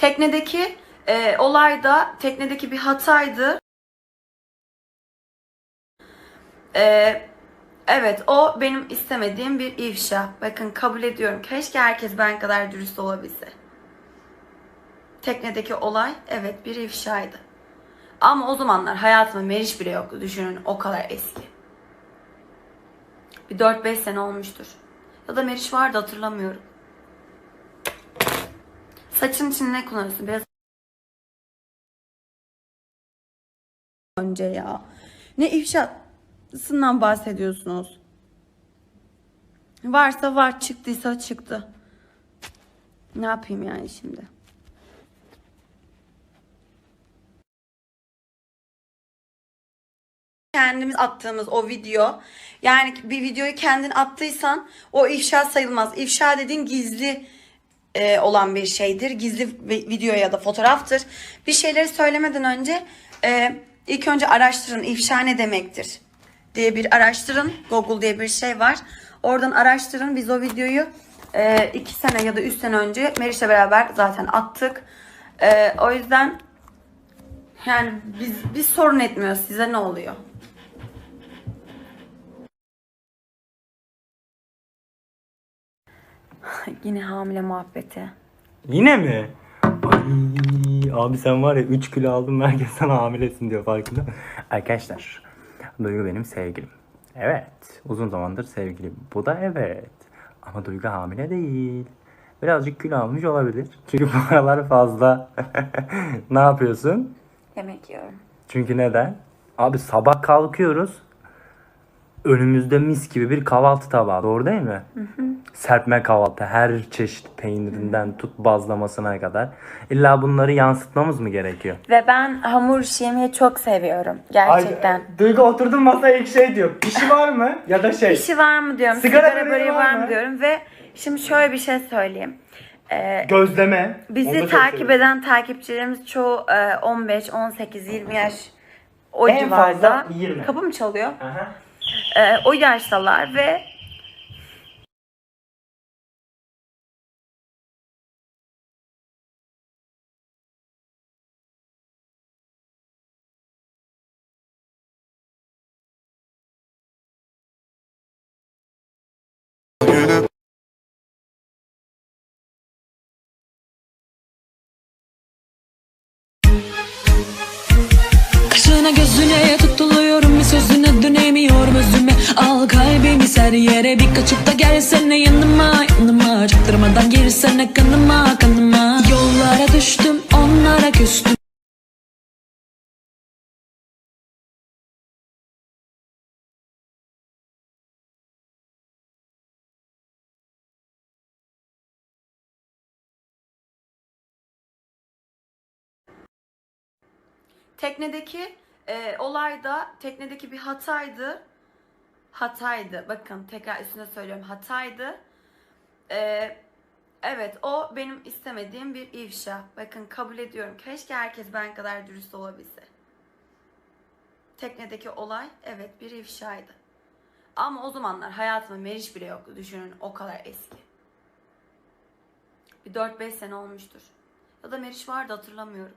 Teknedeki e, olay da teknedeki bir hataydı. E, evet o benim istemediğim bir ifşa. Bakın kabul ediyorum. Keşke herkes ben kadar dürüst olabilse. Teknedeki olay evet bir ifşaydı. Ama o zamanlar hayatımda Meriç bile yoktu. Düşünün o kadar eski. Bir 4-5 sene olmuştur. Ya da Meriç vardı hatırlamıyorum. Saçın için ne kullanıyorsun? Biraz önce ya. Ne ifşasından bahsediyorsunuz? Varsa var, çıktıysa çıktı. Ne yapayım yani şimdi? kendimiz attığımız o video yani bir videoyu kendin attıysan o ifşa sayılmaz. İfşa dediğin gizli e, olan bir şeydir. Gizli vi- video ya da fotoğraftır. Bir şeyleri söylemeden önce e, ilk önce araştırın ifşa ne demektir diye bir araştırın. Google diye bir şey var. Oradan araştırın. Biz o videoyu e, iki sene ya da üç sene önce Meriç'le beraber zaten attık. E, o yüzden yani biz, biz sorun etmiyoruz. Size ne oluyor? Yine hamile muhabbeti. Yine mi? Ay, abi sen var ya 3 kilo aldım herkes sana hamilesin diyor farkında. Arkadaşlar Duygu benim sevgilim. Evet uzun zamandır sevgilim. Bu da evet. Ama Duygu hamile değil. Birazcık kilo almış olabilir. Çünkü bu aralar fazla. ne yapıyorsun? Yemek yiyorum. Çünkü neden? Abi sabah kalkıyoruz. Önümüzde mis gibi bir kahvaltı tabağı. Doğru değil mi? Serpme kahvaltı. Her çeşit peynirinden tut bazlamasına kadar. İlla bunları yansıtmamız mı gerekiyor? Ve ben hamur işi yemeyi çok seviyorum. Gerçekten. Duygu oturdun masaya ilk şey diyor. Pişi var mı? Ya da şey. İşi var mı diyorum. Sigara Sigara, böreği böreği var var mı? mı diyorum. Ve şimdi şöyle bir şey söyleyeyim. Ee, Gözleme. Bizi takip eden takipçilerimiz çoğu e, 15, 18, 20 yaş o En civarda. fazla 20. Kapı mı çalıyor? Aha. Ee, o yaştalar ve gözüne Al kalbimi ser yere bir kaçıp da gelsene yanıma. Yanıma Çaktırmadan girsene kanıma kanıma. Yollara düştüm onlara küstüm. Teknedeki e, olay da teknedeki bir hataydı. Hataydı. Bakın tekrar üstüne söylüyorum. Hataydı. E, evet o benim istemediğim bir ifşa. Bakın kabul ediyorum. Keşke herkes ben kadar dürüst olabilse. Teknedeki olay evet bir ifşaydı. Ama o zamanlar hayatımda Meriç bile yoktu. Düşünün o kadar eski. Bir 4-5 sene olmuştur. Ya da Meriç vardı hatırlamıyorum.